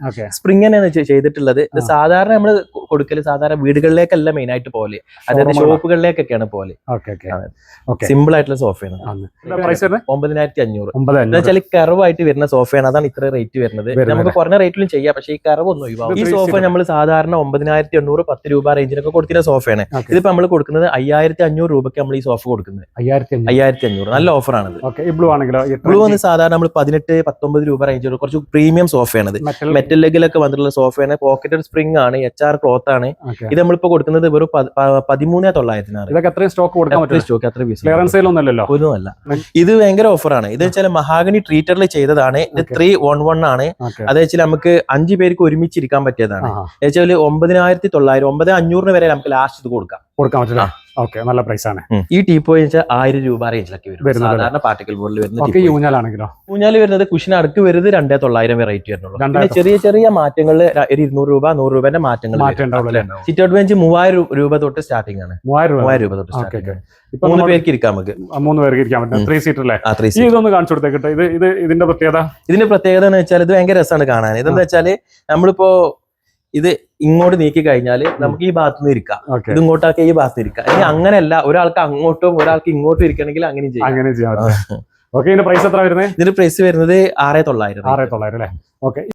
Okay spring തന്നെയാണ് ചെയ്തിട്ടുള്ളത്. സാധാരണ നമ്മൾ കൊടുക്കൽ സാധാരണ വീടുകളിലേക്കല്ല മെയിൻ ആയിട്ട് പോലെ അതായത് ഷോപ്പുകളിലേക്കൊക്കെയാണ് പോലെ സിമ്പിൾ ആയിട്ടുള്ള സോഫയാണ്. ഒമ്പതിനായിരത്തി അഞ്ഞൂറ് എന്നുവെച്ചാൽ എന്ന് വെച്ചാൽ കറവായിട്ട് വരുന്ന സോഫയാണ്. അതാണ് ഇത്ര റേറ്റ് വരുന്നത്. നമുക്ക് കുറഞ്ഞ റേറ്റിലും ചെയ്യാം. പക്ഷേ ഈ കറവ് ഒന്നും ഒഴിവാകും ഈ സോഫ നമ്മൾ സാധാരണ ഒമ്പതിനായിരത്തി എണ്ണൂറ് പത്ത് രൂപ റേഞ്ചിനൊക്കെ കൊടുക്കുന്ന സോഫയാണ്. ഇതിപ്പോ നമ്മൾ കൊടുക്കുന്നത് അയ്യായിരത്തി അഞ്ഞൂറ് രൂപയ്ക്ക് നമ്മൾ ഈ സോഫ കൊടുക്കുന്നത്. അയ്യായിരത്തി അഞ്ഞൂറ് നല്ല ഓഫർ ആണ് ബ്ലൂ ആണെങ്കിലോ? ബ്ലൂ വന്ന് സാധാരണ നമ്മൾ പതിനെട്ട് പത്തൊമ്പത് രൂപ റേഞ്ച് കുറച്ച് പ്രീമിയം സോഫയാണ് മെറ്റൽ മെറ്റൽ ലെഗിലൊക്കെ വന്നിട്ടുള്ള സോഫയാണ് പോക്കറ്റ് സ്പ്രിംഗ് ആണ്. എച്ച് ആർ ക്ലോത്ത് ആണ് ഇത് നമ്മളിപ്പോ കൊടുക്കുന്നത് വെറും പതിമൂന്നേ തൊള്ളായിരത്തിനാണ്. ഇതൊക്കെ എത്രയും സ്റ്റോക്ക് കൊടുക്കാൻ പറ്റും സ്റ്റോക്ക് അത്ര പീസ് സെയിലൊന്നും ഒന്നുമല്ല. ഇത് ഭയങ്കര ഓഫറാണ് ഇത് വെച്ചാൽ മഹാഗണി ട്രീറ്ററിൽ ചെയ്തതാണ്. ഇത്. ത്രീ വൺ വൺ ആണ്. അത് വെച്ചാൽ നമുക്ക് അഞ്ചു പേർക്ക് ഒരുമിച്ച് ഇരിക്കാൻ പറ്റിയതാണ് വെച്ചാൽ ഒമ്പതിനായിരത്തി തൊള്ളായിരം ഒമ്പത് അഞ്ഞൂറിന് വരെ നമുക്ക് ലാസ്റ്റ് ഇത് കൊടുക്കാം. കൊടുക്കാൻ പറ്റില്ല. ഓക്കെ നല്ല പ്രൈസ് ആണ്. ഈ ടീപ്പോയി വെച്ചാൽ ആയിരം രൂപ റേഞ്ചിലൊക്കെ വരും. സാധാരണ പാർട്ടിക്കൽ ബോർഡിൽ വരുന്ന. ഊഞ്ഞാലാണെങ്കിലോ? ഊഞ്ഞാൽ വരുന്നത് കുഷിന് അടുക്ക് വരുന്നത് രണ്ടേ തൊള്ളായിരം വെറൈറ്റി വരുന്നുള്ളൂ പിന്നെ ചെറിയ ചെറിയ മാറ്റങ്ങളിൽ ഒരു ഇരുന്നൂറ് രൂപ നൂറ് രൂപന്റെ മാറ്റങ്ങൾ സിറ്റ് ഔട്ട് ബെഞ്ച് മൂവായിരം രൂപ തൊട്ട് സ്റ്റാർട്ടിംഗ് ആണ്. മൂവായിരം രൂപ. മൂവായിരം രൂപ തൊട്ട് സ്റ്റാർട്ടിംഗ് മൂന്ന് പേർക്ക് ഇരിക്കാം നമുക്ക്. മൂന്ന് പേർക്ക് ഇരിക്കാൻ പറ്റും. ത്രീ സീറ്റർ അല്ലേ? ഇതൊന്ന് കാണിച്ചു കൊടുത്തേക്കട്ടെ ഇത് ഇത് ഇതിന്റെ പ്രത്യേകത? ഇതിന്റെ പ്രത്യേകത എന്ന് വെച്ചാൽ ഇത് ഭയങ്കര രസമാണ് കാണാൻ. ഇതെന്താ വെച്ചാൽ നമ്മളിപ്പോ ഇത് ഇങ്ങോട്ട് നീക്കി കഴിഞ്ഞാൽ നമുക്ക് ഈ ഭാഗത്ത് നിന്ന് ഇരിക്കാം. ഇതിങ്ങോട്ടാക്കി ഇത് ഇങ്ങോട്ടാക്കി ഈ ഭാഗത്ത് ഇരിക്കാം. ഇനി അങ്ങനെയല്ല ഒരാൾക്ക് അങ്ങോട്ടും ഒരാൾക്ക് ഇങ്ങോട്ടും ഇരിക്കണമെങ്കിൽ അങ്ങനെ ചെയ്യാം. അങ്ങനെ ചെയ്യാം ഓക്കെ ഇതിന്റെ പ്രൈസ് എത്ര വരുന്നത്? ഇതിന്റെ പ്രൈസ് വരുന്നത് ആറേ തൊള്ളായിരം. ആറേ തൊള്ളായിരം അല്ലേ? ഓക്കെ